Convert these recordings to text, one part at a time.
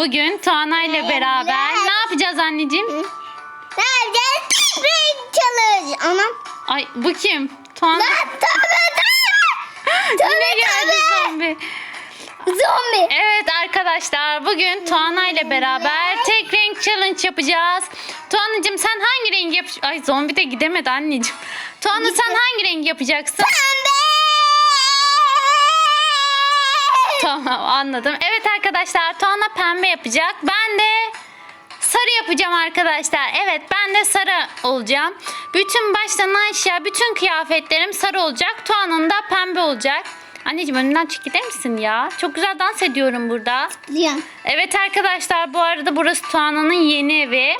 Bugün Tuana ile beraber ne yapacağız anneciğim? Nerede? Renk çalış. Anam. Ay bu kim? Tuana. Lan tövbe tövbe. Yine geldi zombi. Zombi. Evet arkadaşlar bugün Tuana ile beraber tek renk challenge yapacağız. Tuana'cığım sen hangi rengi yap... Ay zombi de gidemedi anneciğim. Tuana sen hangi rengi yapacaksın? Tamam anladım. Evet arkadaşlar Tuana pembe yapacak. Ben de sarı yapacağım arkadaşlar. Evet ben de sarı olacağım. Bütün baştan aşağı bütün kıyafetlerim sarı olacak. Tuana'nın da pembe olacak. Anneciğim önümden çık gider misin ya? Çok güzel dans ediyorum burada. Diyorum. Evet arkadaşlar bu arada burası Tuana'nın yeni evi.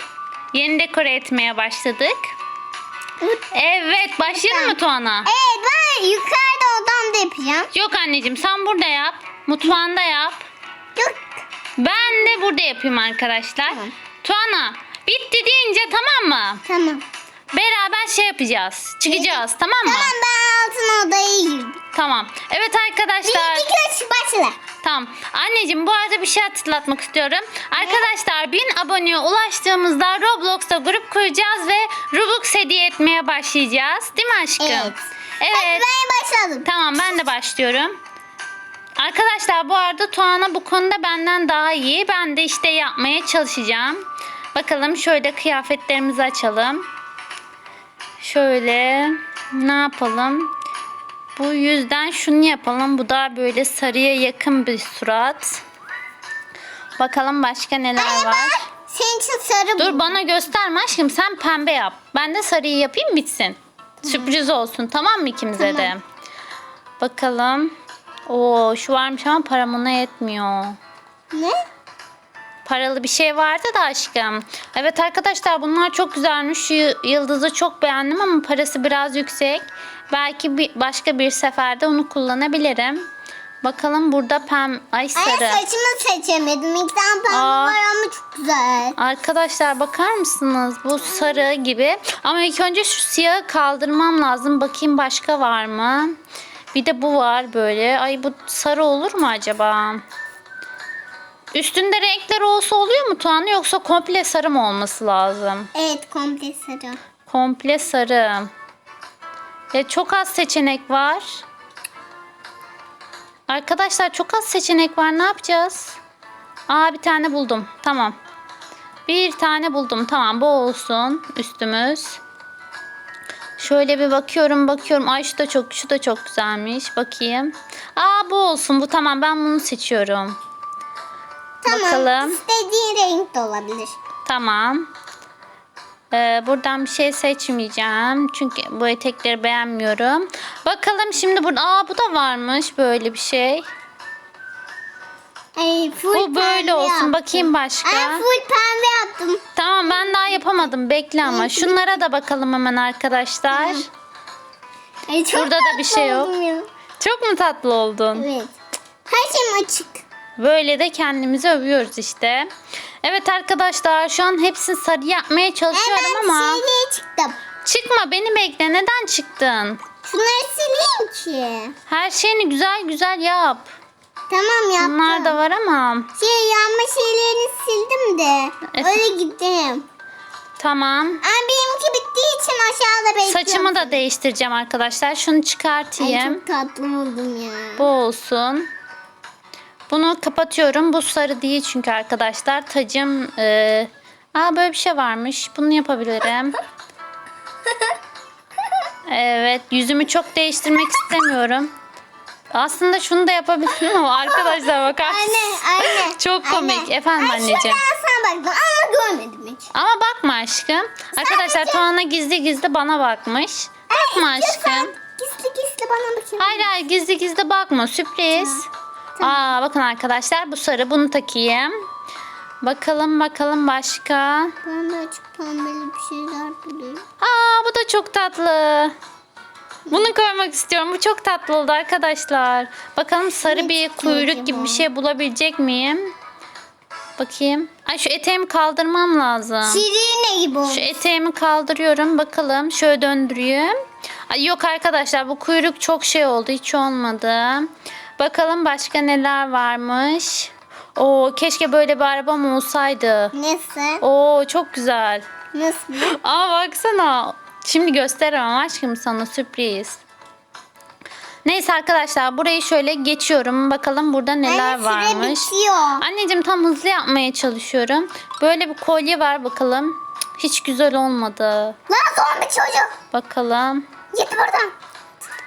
Yeni dekore etmeye başladık. Evet başlayalım mı Tuana? Evet ben yukarıda odamda yapacağım. Yok anneciğim sen burada yap. Mutfağında yap. Yok. Ben de burada yapayım arkadaşlar. Tamam. Tuana bitti deyince tamam mı? Tamam. Beraber şey yapacağız. Çıkacağız tamam mı? Tamam ben altın odaya girdim. Tamam. Evet arkadaşlar. Bir, iki, üç başla. Tamam. Anneciğim bu arada bir şey hatırlatmak istiyorum. Arkadaşlar 1000 aboneye ulaştığımızda Roblox'ta grup kuracağız ve Robux hediye etmeye başlayacağız. Değil mi aşkım? Evet. Evet. Hadi ben başladım. Tamam ben de başlıyorum. Arkadaşlar bu arada Tuana bu konuda benden daha iyi. Ben de işte yapmaya çalışacağım. Bakalım şöyle kıyafetlerimizi açalım. Şöyle ne yapalım? Bu yüzden şunu yapalım. Bu da böyle sarıya yakın bir surat. Bakalım başka neler var. Senin için sarı Dur bu. bana gösterme aşkım. Sen pembe yap. Ben de sarıyı yapayım bitsin. Sürpriz olsun tamam mı ikimize de? Tamam. Bakalım. Oo şu varmış ama param ona yetmiyor. Ne? Paralı bir şey vardı da aşkım. Evet arkadaşlar bunlar çok güzelmiş. Şu yıldızı çok beğendim ama parası biraz yüksek. Belki bir, başka bir seferde onu kullanabilirim. Bakalım burada pem... Ay Ay sarı. saçımı seçemedim. İki tane pembe Aa. var ama çok güzel. Arkadaşlar bakar mısınız? Bu sarı gibi. Ama ilk önce şu siyahı kaldırmam lazım. Bakayım başka var mı? Bir de bu var böyle. Ay bu sarı olur mu acaba? Üstünde renkler olsa oluyor mu Tuğan'ı yoksa komple sarı mı olması lazım? Evet komple sarı. Komple sarı. Ya çok az seçenek var. Arkadaşlar çok az seçenek var. Ne yapacağız? Aa bir tane buldum. Tamam. Bir tane buldum. Tamam bu olsun üstümüz. Şöyle bir bakıyorum bakıyorum. Ay şu da çok şu da çok güzelmiş. Bakayım. Aa bu olsun. Bu tamam ben bunu seçiyorum. Tamam. Bakalım. İstediğin renk de olabilir. Tamam. Ee, buradan bir şey seçmeyeceğim. Çünkü bu etekleri beğenmiyorum. Bakalım şimdi burada. Aa bu da varmış böyle bir şey. Ay, full Bu böyle olsun. yaptım. Bakayım başka. Ay full pembe yaptım. Tamam ben daha yapamadım. Bekle ama. Şunlara da bakalım hemen arkadaşlar. Ay, çok Burada da bir şey yok. ya. Çok mu tatlı oldun? Evet. Her şeyim açık. Böyle de kendimizi övüyoruz işte. Evet arkadaşlar şu an hepsini sarı yapmaya çalışıyorum Hemen ama siliğe çıktım. çıkma beni bekle. Neden çıktın? Şunları sileyim ki. Her şeyini güzel güzel yap. Tamam yaptım. Bunlar da var ama. Şey yanma şeylerini sildim de. Efe- Öyle gittim. Tamam. Ama benimki bittiği için aşağıda bekliyorum. Saçımı da değiştireceğim arkadaşlar. Şunu Ay çıkartayım. çok tatlı oldum ya. Bu olsun. Bunu kapatıyorum. Bu sarı değil çünkü arkadaşlar. Tacım... E... Aa böyle bir şey varmış. Bunu yapabilirim. Evet. Yüzümü çok değiştirmek istemiyorum. Aslında şunu da yapabilirim ama arkadaşlar bakar? Anne anne. Çok komik. Anne. Efendim anneciğim. Şuradan sana baktım ama görmedim hiç. Ama bakma aşkım. Arkadaşlar Tuana gizli gizli bana bakmış. Bakma aşkım. gizli gizli bana bakayım. Hayır hayır gizli gizli bakma sürpriz. Aa bakın arkadaşlar bu sarı bunu takayım. Bakalım bakalım başka. Ben de açık pembeli bir şeyler bulayım. Aa bu da çok tatlı. Bunu koymak istiyorum. Bu çok tatlı oldu arkadaşlar. Bakalım sarı bir kuyruk gibi bir şey bulabilecek miyim? Bakayım. Ay şu eteğimi kaldırmam lazım. Şirine gibi oldu. Şu eteğimi kaldırıyorum. Bakalım. Şöyle döndüreyim. Ay yok arkadaşlar bu kuyruk çok şey oldu. Hiç olmadı. Bakalım başka neler varmış. Oo keşke böyle bir arabam olsaydı. Nasıl? Oo çok güzel. Nasıl? Aa baksana. Şimdi gösteremem aşkım sana sürpriz. Neyse arkadaşlar burayı şöyle geçiyorum. Bakalım burada neler Anne, varmış. bitiyor. Anneciğim tam hızlı yapmaya çalışıyorum. Böyle bir kolye var bakalım. Hiç güzel olmadı. Lan zombi çocuk. Bakalım. Git buradan.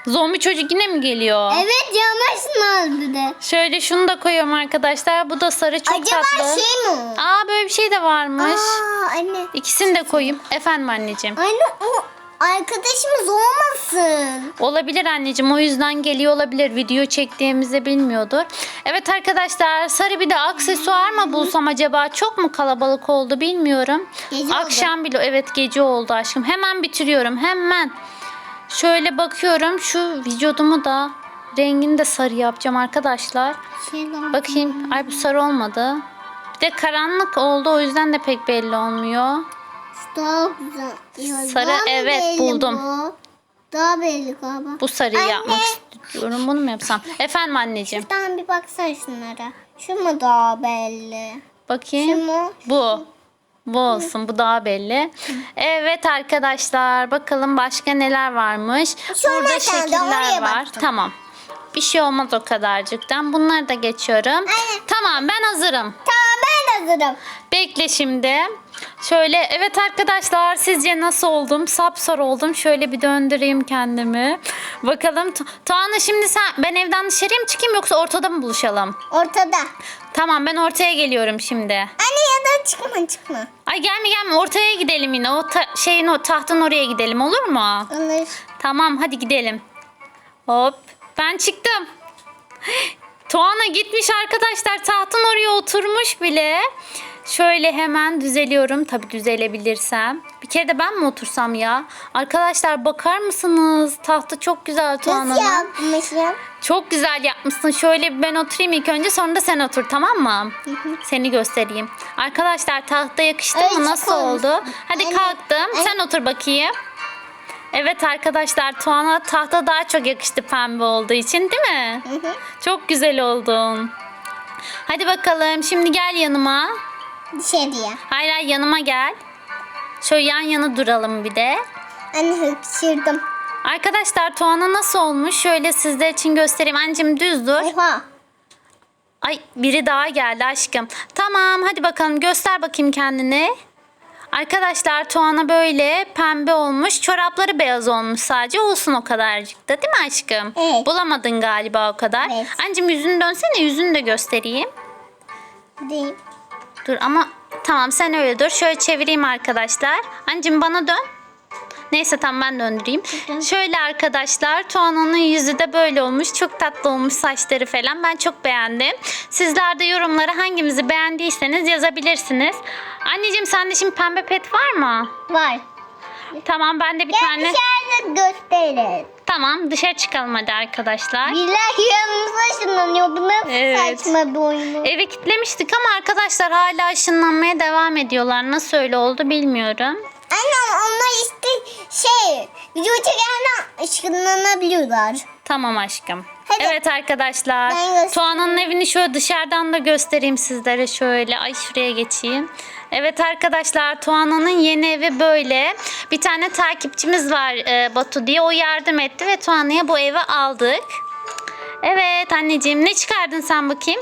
Zombi çocuk yine mi geliyor? Evet yavaşsın bir de. Şöyle şunu da koyuyorum arkadaşlar. Bu da sarı çok Acaba tatlı. şey mi? Aa böyle bir şey de varmış. Aa anne. İkisini de koyayım. Efendim anneciğim. Anne o arkadaşımız olmasın. Olabilir anneciğim o yüzden geliyor olabilir. Video çektiğimizi bilmiyordur. Evet arkadaşlar sarı bir de aksesuar mı bulsam acaba? Çok mu kalabalık oldu bilmiyorum. Gece oldu. Akşam bile evet gece oldu aşkım. Hemen bitiriyorum hemen. Şöyle bakıyorum şu vücudumu da rengini de sarı yapacağım arkadaşlar. Şeyler. Bakayım. Ay bu sarı olmadı. Bir de karanlık oldu o yüzden de pek belli olmuyor. Daha güzel. Ya, Sarı, daha evet, buldum. Bu? Daha belli galiba. Bu sarıyı Anne. yapmak istiyorum. Bunu mu yapsam? Efendim anneciğim. Şuradan bir baksana şunlara. Şu mu daha belli? Bakayım. Şu mu? Bu. Bu olsun. Bu daha belli. Evet arkadaşlar. Bakalım başka neler varmış. Şu Burada şekiller var. baktım. Tamam. Bir şey olmaz o kadarcıktan. Bunları da geçiyorum. Aynen. Tamam ben hazırım. Tamam hazırım. Bekle şimdi. Şöyle evet arkadaşlar sizce nasıl oldum? Sapsarı oldum. Şöyle bir döndüreyim kendimi. Bakalım. Tu- Tuana şimdi sen ben evden dışarıya mı çıkayım yoksa ortada mı buluşalım? Ortada. Tamam ben ortaya geliyorum şimdi. Anne ya da çıkma çıkma. Ay gelme gelme ortaya gidelim yine. O ta- şeyin o tahtın oraya gidelim olur mu? Olur. Tamam hadi gidelim. Hop ben çıktım. Tuana gitmiş arkadaşlar tahtın oraya oturmuş bile. Şöyle hemen düzeliyorum tabii düzelebilirsem. Bir kere de ben mi otursam ya? Arkadaşlar bakar mısınız? Tahtı çok güzel Nasıl Tuana'nın. yapmışım? Çok güzel yapmışsın. Şöyle ben oturayım ilk önce sonra da sen otur tamam mı? Seni göstereyim. Arkadaşlar tahta yakıştı Ay, mı? Nasıl olmuş. oldu? Hadi Anne, kalktım. ay- Sen otur bakayım. Evet arkadaşlar Tuana tahta daha çok yakıştı pembe olduğu için değil mi? Hı hı. Çok güzel oldun. Hadi bakalım şimdi gel yanıma. Dışarıya. Hayır hayır yanıma gel. Şöyle yan yana duralım bir de. Anne hıksırdım. Arkadaşlar Tuana nasıl olmuş? Şöyle sizler için göstereyim. Anneciğim düz dur. Oha. Ay biri daha geldi aşkım. Tamam hadi bakalım göster bakayım kendini. Arkadaşlar Tuana böyle pembe olmuş. Çorapları beyaz olmuş sadece. Olsun o kadarcık da değil mi aşkım? Evet. Bulamadın galiba o kadar. Evet. Anneciğim yüzünü dönsene yüzünü de göstereyim. Değil. Dur ama tamam sen öyle dur. Şöyle çevireyim arkadaşlar. Anneciğim bana dön. Neyse tamam ben döndüreyim. Dön. Şöyle arkadaşlar Tuana'nın yüzü de böyle olmuş. Çok tatlı olmuş saçları falan. Ben çok beğendim. Sizler de yorumlara hangimizi beğendiyseniz yazabilirsiniz. Anneciğim sende şimdi pembe pet var mı? Var. Tamam ben de bir Gel tane. dışarıda gösterin. Tamam dışarı çıkalım hadi arkadaşlar. Billahi yanımıza ışınlanıyor. Bu nasıl Evet. saçma bir oyun? Eve kilitlemiştik ama arkadaşlar hala ışınlanmaya devam ediyorlar. Nasıl öyle oldu bilmiyorum. Anne onlar işte şey video çekerken ışınlanabiliyorlar. Tamam aşkım. Hadi. Evet arkadaşlar. Tuana'nın evini şöyle dışarıdan da göstereyim sizlere şöyle. Ay şuraya geçeyim. Evet arkadaşlar Tuana'nın yeni evi böyle. Bir tane takipçimiz var e, Batu diye. O yardım etti ve Tuana'ya bu evi aldık. Evet anneciğim ne çıkardın sen bakayım?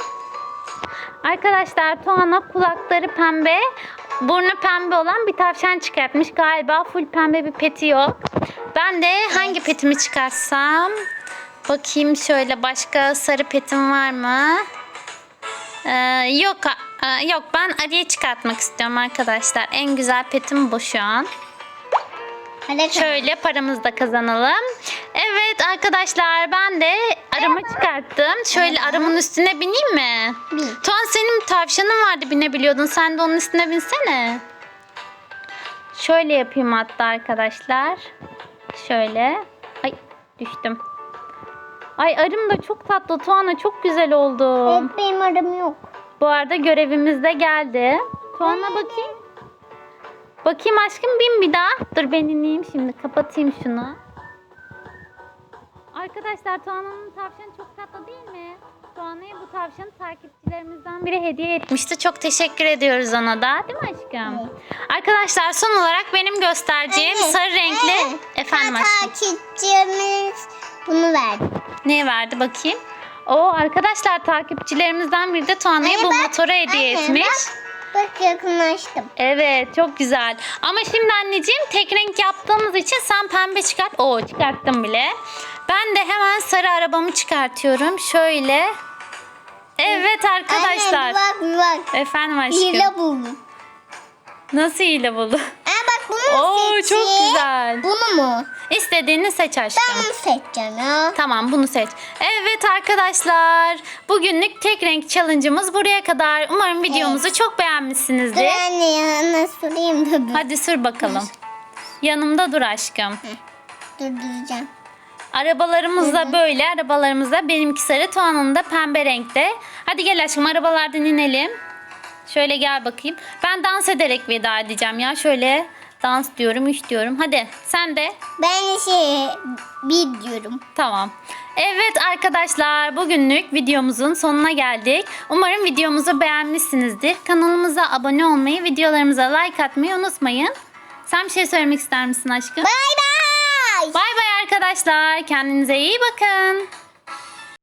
Arkadaşlar Tuana kulakları pembe, burnu pembe olan bir tavşan çıkartmış. Galiba full pembe bir peti yok. Ben de hangi petimi çıkarsam? Bakayım şöyle başka sarı petim var mı? Ee, yok yok ben Ari'yi çıkartmak istiyorum arkadaşlar. En güzel petim bu şu an. Hadi Şöyle paramızı da kazanalım. Evet arkadaşlar ben de arımı çıkarttım. Şöyle arımın üstüne bineyim mi? Bin. Tuan senin tavşanın vardı binebiliyordun. Sen de onun üstüne binsene. Şöyle yapayım hatta arkadaşlar. Şöyle. Ay düştüm. Ay arım da çok tatlı Tuana çok güzel oldu. Evet, benim aram yok. Bu arada görevimiz de geldi. Tuana bakayım. Bakayım aşkım bin bir daha. Dur ben ineyim şimdi kapatayım şunu. Arkadaşlar Tuana'nın tavşanı çok tatlı değil mi? Tuana'ya bu tavşanı takipçilerimizden biri hediye etmişti. Çok teşekkür ediyoruz ona da. Değil mi aşkım? Arkadaşlar son olarak benim göstereceğim Anne, sarı renkli anne, efendim aşkım. Takipçimiz bunu verdi. Ne verdi bakayım? O arkadaşlar takipçilerimizden biri de Tuana'ya bu bak, motoru hediye anne etmiş. Bak, bak yakınlaştım. Evet çok güzel. Ama şimdi anneciğim tek renk yaptığımız için sen pembe çıkart. Oo çıkarttım bile. Ben de hemen sarı arabamı çıkartıyorum. Şöyle. Evet arkadaşlar. Anne bak bak. Efendim aşkım. Hile buldum. Nasıl hile buldu? Aa bak bunu mu Oo seçeyim? çok güzel. Bunu mu? İstediğini seç aşkım. Ben bunu seçeceğim ya. Tamam bunu seç. Evet arkadaşlar. Bugünlük tek renk challenge'ımız buraya kadar. Umarım videomuzu çok Dur beğenmişsinizdir. anne yanına süreyim dur. Hadi sür bakalım. Yanımda dur aşkım. Durduracağım. Arabalarımız da böyle. Arabalarımız da benimki sarı, Tuana'nın da pembe renkte. Hadi gel aşkım arabalardan inelim. Şöyle gel bakayım. Ben dans ederek veda edeceğim ya. Şöyle dans diyorum, üç diyorum. Hadi sen de. Ben şey bir diyorum. Tamam. Evet arkadaşlar bugünlük videomuzun sonuna geldik. Umarım videomuzu beğenmişsinizdir. Kanalımıza abone olmayı, videolarımıza like atmayı unutmayın. Sen bir şey söylemek ister misin aşkım? Bay bay. Bay bay arkadaşlar. Kendinize iyi bakın.